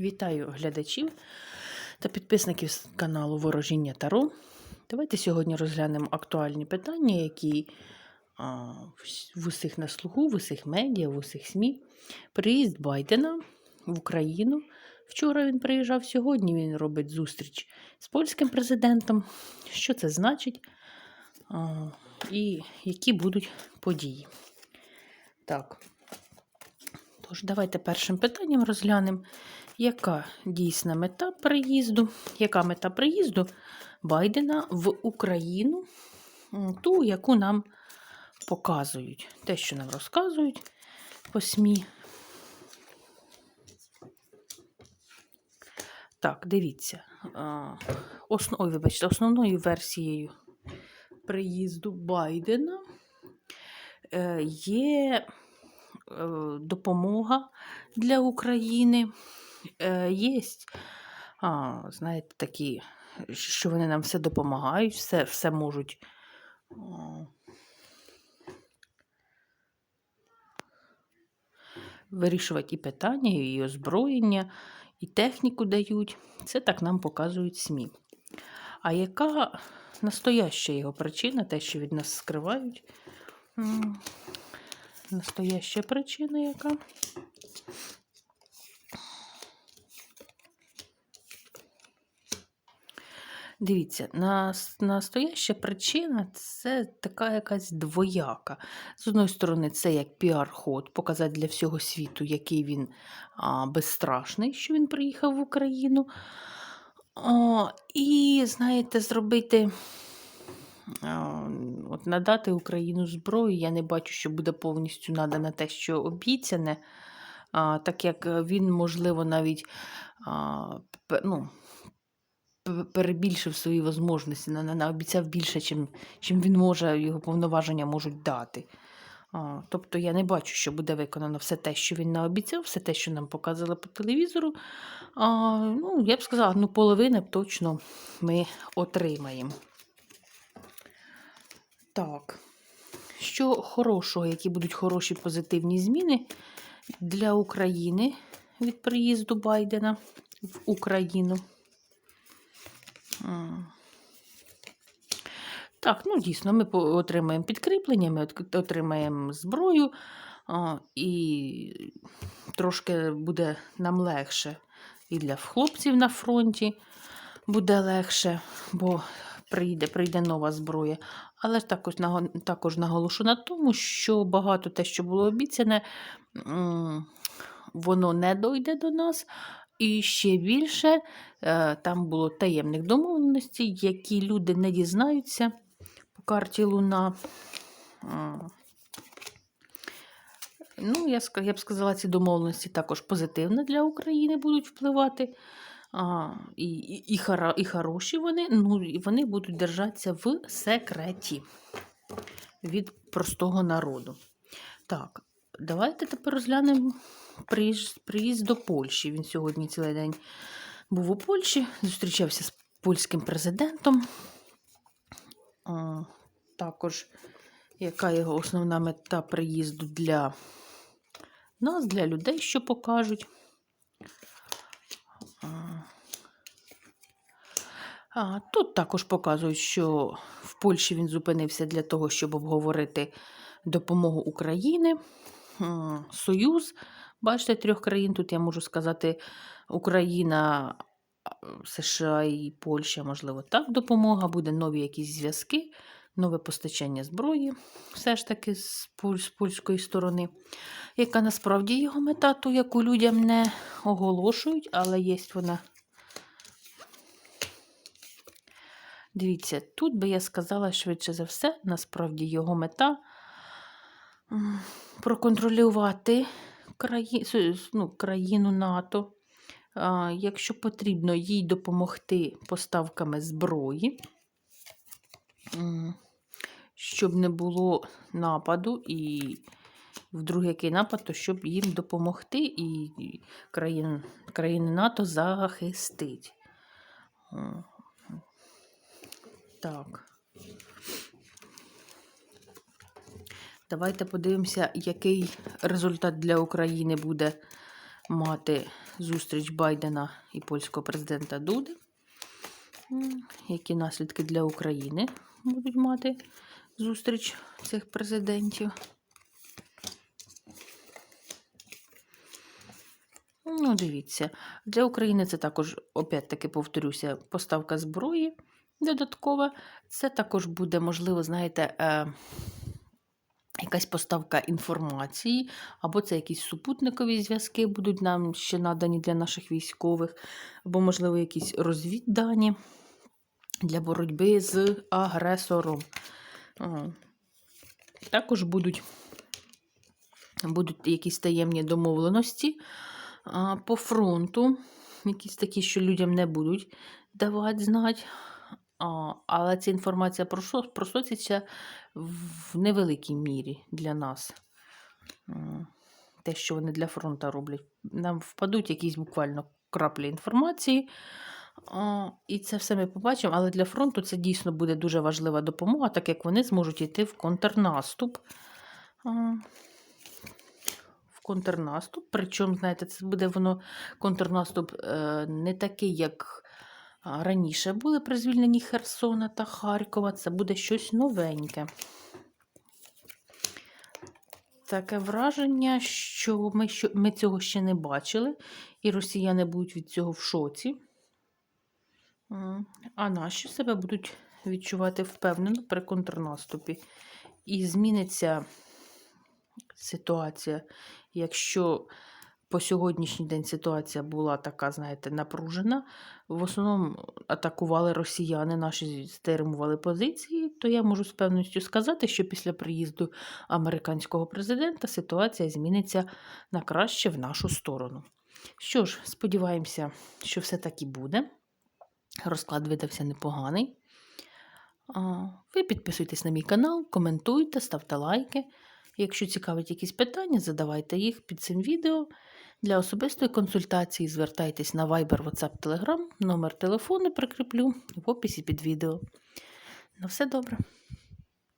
Вітаю глядачів та підписників каналу Ворожіння Таро. Давайте сьогодні розглянемо актуальні питання, які в усіх на слуху, в усіх медіа, в усіх СМІ. Приїзд Байдена в Україну. Вчора він приїжджав, сьогодні він робить зустріч з польським президентом. Що це значить? І які будуть події. Так. Тож, давайте першим питанням розглянемо, яка дійсна мета приїзду, яка мета приїзду Байдена в Україну, ту, яку нам показують. Те, що нам розказують по СМІ. Так, дивіться. Основ... Ой, вибачте, основною версією приїзду Байдена е, є допомога для України. Е, Є, знаєте, такі, що вони нам все допомагають, все, все можуть. Вирішувати і питання, і озброєння, і техніку дають. Це так нам показують СМІ. А яка настояща його причина, те, що від нас скривають? Настояща причина яка? Дивіться, настояща причина це така якась двояка. З одної сторони, це як піар-ход, показати для всього світу, який він а, безстрашний, що він приїхав в Україну. О, і, знаєте, зробити, от надати Україну зброю. Я не бачу, що буде повністю надана те, що обіцяне, так як е, він, можливо, навіть ну, перебільшив свої можливості, на, на, наобіцяв більше, чим він може, його повноваження можуть дати. Тобто я не бачу, що буде виконано все те, що він наобіцяв, все те, що нам показали по телевізору. А, ну, я б сказала, ну, половина точно ми отримаємо. Так. Що хорошого, які будуть хороші позитивні зміни для України від приїзду Байдена в Україну? Так, ну дійсно, ми отримаємо підкріплення, ми отримаємо зброю, і трошки буде нам легше і для хлопців на фронті буде легше, бо прийде, прийде нова зброя. Але ж також, також наголошу на тому, що багато те, що було обіцяне, воно не дойде до нас. І ще більше е, там було таємних домовленостей, які люди не дізнаються по карті Луна. Ну, я, я б сказала, ці домовленості також позитивно для України будуть впливати. А, і, і, і, хара, і хороші вони, ну, і вони будуть держатися в секреті від простого народу. Так, давайте тепер розглянемо приїзд, приїзд до Польщі. Він сьогодні цілий день був у Польщі, зустрічався з польським президентом. А, також, яка його основна мета приїзду для нас, для людей, що покажуть. А, тут також показують, що в Польщі він зупинився для того, щоб обговорити допомогу України, Союз. Бачите, трьох країн. Тут я можу сказати Україна, США і Польща, можливо, так допомога. Буде нові якісь зв'язки, нове постачання зброї, все ж таки з, поль- з польської сторони. Яка насправді його мета, ту, яку людям не оголошують, але є вона. Дивіться, тут би я сказала швидше за все, насправді його мета проконтролювати краї... ну, країну НАТО, якщо потрібно їй допомогти поставками зброї, щоб не було нападу і вдруге який напад, то щоб їм допомогти і країн, країни НАТО захистить. Так. Давайте подивимося, який результат для України буде мати зустріч Байдена і польського президента Дуди. Які наслідки для України будуть мати зустріч цих президентів? Ну, дивіться, для України це також, опять-таки, повторюся, поставка зброї додаткова. Це також буде, можливо, знаєте, е, якась поставка інформації, або це якісь супутникові зв'язки будуть нам ще надані для наших військових, або, можливо, якісь розвіддані для боротьби з агресором. Також будуть, будуть якісь таємні домовленості по фронту, якісь такі, що людям не будуть давати знати. Але ця інформація просо- просочиться в невеликій мірі для нас. Те, що вони для фронту роблять. Нам впадуть якісь буквально краплі інформації. І це все ми побачимо, але для фронту це дійсно буде дуже важлива допомога, так як вони зможуть йти в контрнаступ. В контрнаступ. Причому, знаєте, це буде воно контрнаступ е, не такий, як раніше були при звільненні Херсона та Харкова. Це буде щось новеньке. Таке враження, що ми, що ми цього ще не бачили, і росіяни будуть від цього в шоці. А наші себе будуть відчувати впевнено при контрнаступі. І зміниться ситуація. Якщо по сьогоднішній день ситуація була така, знаєте, напружена, в основному атакували росіяни, наші стримували позиції, то я можу з певністю сказати, що після приїзду американського президента ситуація зміниться на краще в нашу сторону. Що ж, сподіваємося, що все так і буде. Розклад видався непоганий. Ви підписуйтесь на мій канал, коментуйте, ставте лайки. Якщо цікавить якісь питання, задавайте їх під цим відео. Для особистої консультації звертайтесь на Viber, WhatsApp, Telegram. Номер телефону прикріплю в описі під відео. На все добре.